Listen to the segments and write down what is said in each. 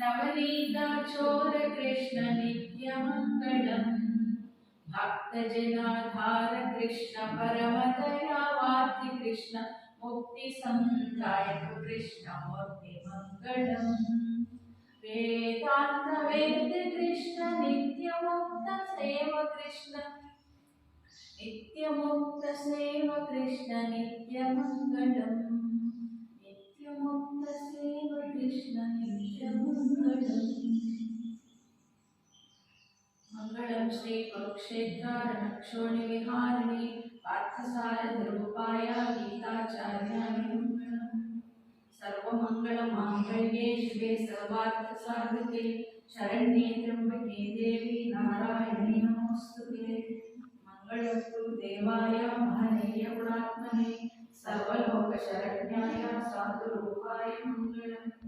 नवनीताचोर कृष्ण नित्यमङ्गलम् भक्तजनाधार कृष्ण परमदयावार्ति कृष्ण मुक्तिसन्दायक कृष्ण मूर्तिमङ्गलम् वेदान्तवेद कृष्ण नित्यमुक्त सेव कृष्ण। नित्यमुक्त सेव कृष्ण नित्यमङ्गलम् पार्थसारथिरूपाय गीताचार्याय मङ्गलम् सर्वमङ्गलमाङ्गल्ये शिवे सर्वार्थसाधके शरण्ये देवी नारायणी नमोऽस्तुते। मङ्गलं गुरुदेवाय महनीयगुणात्मने, सर्वलोकशरण्याय साधुरूपाय मङ्गलं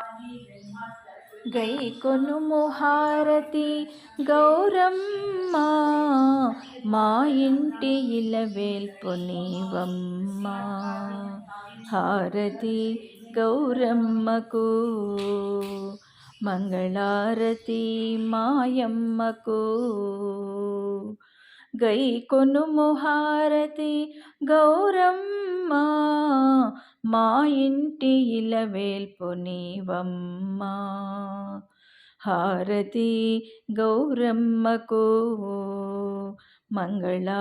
గై కొనుము హారతి గౌరమ్మ మా ఇంటి ఇలవేల్పు నీవమ్మ. హారతి గౌరమ్మకు మంగళారతి మాయమ్మకు. గై కొనుము హారతి గౌరమ్మ మా ఇంటి ఇలవేల్పు నీవమ్మ. హారతి గౌరమ్మకు. మంగళ